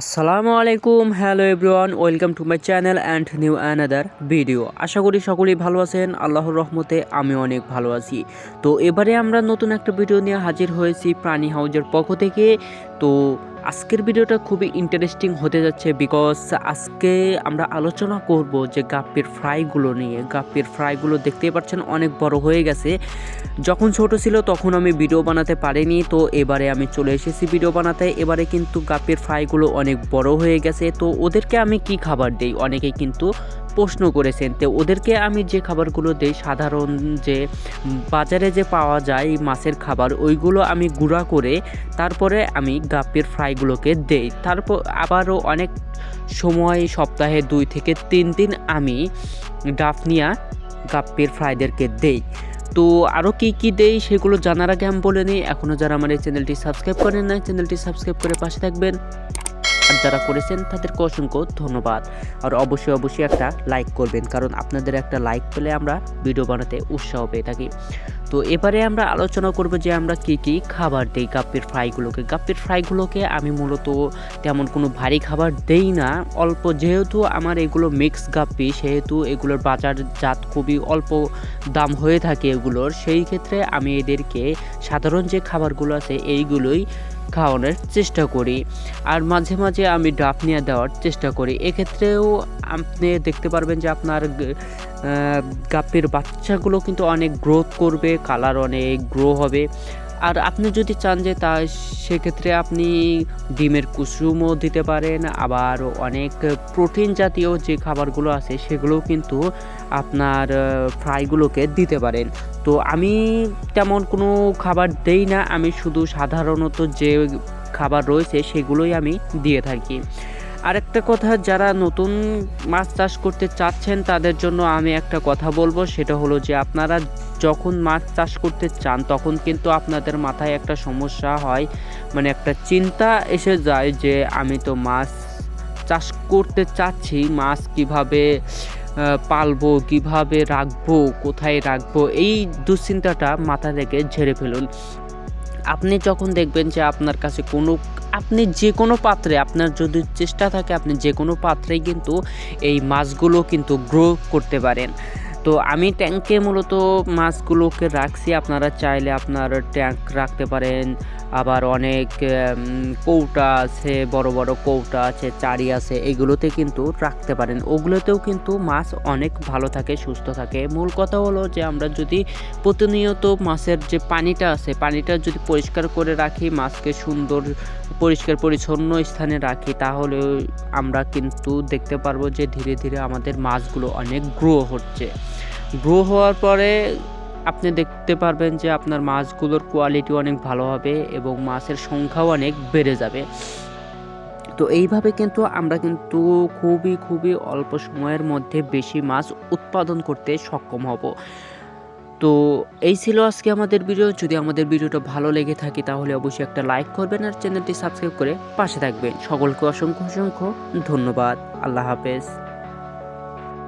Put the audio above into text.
আসসালামু আলাইকুম, hello everyone, welcome to my channel and new another video. আশা করি সকলেই ভালো আছেন, আল্লাহর রহমতে আমি অনেক ভালো আছি। তো এবারে আমরা নতুন একটা ভিডিও নিয়ে হাজির হয়েছি প্রাণী হাউজের পক্ষ থেকে। তো আজকের ভিডিওটা খুবই ইন্টারেস্টিং হতে যাচ্ছে বিকজ আজকে আমরা আলোচনা করব যে গাপ্পির ফ্রাইগুলো নিয়ে। গাপ্পির ফ্রাইগুলো দেখতেই পাচ্ছেন অনেক বড় হয়ে গেছে। যখন ছোট ছিল তখন আমি ভিডিও বানাতে পারিনি, তো এবারে আমি চলে এসেছি ভিডিও বানাতে। এবারে কিন্তু গাপ্পির ফ্রাইগুলো অনেক বড় হয়ে গেছে। তো ওদেরকে আমি কি খাবার দেই? অনেকেই কিন্তু প্রশ্ন করেছেন। তো ওদেরকে আমি যে খাবারগুলো দেই, সাধারণ যে বাজারে যে পাওয়া যায় মাছের খাবার, ওইগুলো আমি গুঁড়া করে তারপরে আমি গাপ্পির ফ্রাইগুলোকে দেই। তারপর আবারও অনেক সময়, সপ্তাহে দুই থেকে তিন দিন আমি ডাফনিয়া গাপ্পির ফ্রাইদেরকে দেই। তো আরও কী কী দেই সেগুলো জানার আগে আমি বলে নিই। এখনও যারা আমার এই চ্যানেলটি সাবস্ক্রাইব করেন না চ্যানেলটি সাবস্ক্রাইব করে পাশে থাকবেন। আর যারা করেছেন, তাদেরকে অসংখ্য ধন্যবাদ। আর অবশ্যই অবশ্যই একটা লাইক করবেন, কারণ আপনাদের একটা লাইক পেলে আমরা ভিডিও বানাতে উৎসাহ পেয়ে থাকি। তো এবারে আমরা আলোচনা করব যে আমরা কি কি খাবার দেই গাপ্পির ফ্রাইগুলোকে গাপ্পির ফ্রাইগুলোকে আমি মূলত তেমন কোনো ভারী খাবার দেই না। অল্প যেহেতু আমার এগুলো মিক্স গাপ্পি, সেহেতু এগুলোর বাজারজাত খুবই অল্প দাম হয়ে থাকে এগুলোর। সেই ক্ষেত্রে আমি এদেরকে সাধারণ যে খাবারগুলো আছে, এইগুলোই খাওয়ানোর চেষ্টা করি। আর মাঝে মাঝে আমি ডাব নিয়ে দেওয়ার চেষ্টা করি। এক্ষেত্রেও আপনি দেখতে পারবেন যে আপনার গাপের বাচ্চাগুলো কিন্তু অনেক গ্রোথ করবে কালার অনেক গ্রো হবে। আর আপনি যদি চান যে তা, সেক্ষেত্রে আপনি ডিমের কুসুমও দিতে পারেন, আবার অনেক প্রোটিন জাতীয় যে খাবারগুলো আছে, সেগুলোও কিন্তু আপনার ফ্রাইগুলোকে দিতে পারেন। তো আমি তেমন কোনো খাবার দেই না, আমি শুধু সাধারণত যে খাবার রয়েছে, সেগুলোই আমি দিয়ে থাকি। আরেকটা কথা, যারা নতুন মাছ চাষ করতে চাচ্ছেন, তাদের জন্য আমি একটা কথা বলব, সেটা হলো যে আপনারা যখন মাছ চাষ করতে চান, তখন কিন্তু আপনাদের মাথায় একটা সমস্যা হয় মানে একটা চিন্তা এসে যায় যে আমি তো মাছ চাষ করতে চাচ্ছি, মাছ কীভাবে পালবো, কীভাবে রাখব, কোথায় রাখব, এই দুশ্চিন্তাটা মাথা থেকে ঝেড়ে ফেলুন। আপনি যখন দেখবেন যে আপনার কাছে কোনো, আপনি যে কোনো পাত্রে, আপনার যদি চেষ্টা থাকে আপনি যে কোনো পাত্রেই কিন্তু এই মাছগুলো কিন্তু গ্রো করতে পারেন। তো আমি ট্যাঙ্কে মূলত মাছগুলোকে রাখছি। আপনারা চাইলে আপনার ট্যাঙ্ক রাখতে পারেন আবার অনেক কৌটা আছে, বড় বড় কৌটা আছে, চারি আছে, এগুলোতে কিন্তু রাখতে পারেন। ওগুলোতেও কিন্তু মাছ অনেক ভালো থাকে, সুস্থ থাকে। মূল কথা হলো যে আমরা যদি প্রতিনিয়ত মাছের যে পানিটা আছে, পানিটা যদি পরিষ্কার করে রাখি, মাছকে সুন্দর, পরিষ্কার, পরিচ্ছন্ন স্থানে রাখি, তাহলে আমরা কিন্তু দেখতে পারব যে ধীরে ধীরে আমাদের মাছগুলো অনেক গ্রো হচ্ছে। গ্রো হওয়ার পরে আপনি দেখতে পারবেন যে আপনার মাছগুলোর কোয়ালিটি অনেক ভালো হবে এবং মাছের সংখ্যাও অনেক বেড়ে যাবে। তো এইভাবে কিন্তু আমরা কিন্তু খুবই খুবই অল্প সময়ের মধ্যে বেশি মাছ উৎপাদন করতে সক্ষম হব। তো এই ছিল আজকে আমাদের ভিডিও। যদি আমাদের ভিডিওটা ভালো লেগে থাকে তাহলে অবশ্যই একটা লাইক করবেন আর চ্যানেলটি সাবস্ক্রাইব করে পাশে থাকবেন। সকলকে অসংখ্য অসংখ্য ধন্যবাদ। আল্লাহ হাফেজ।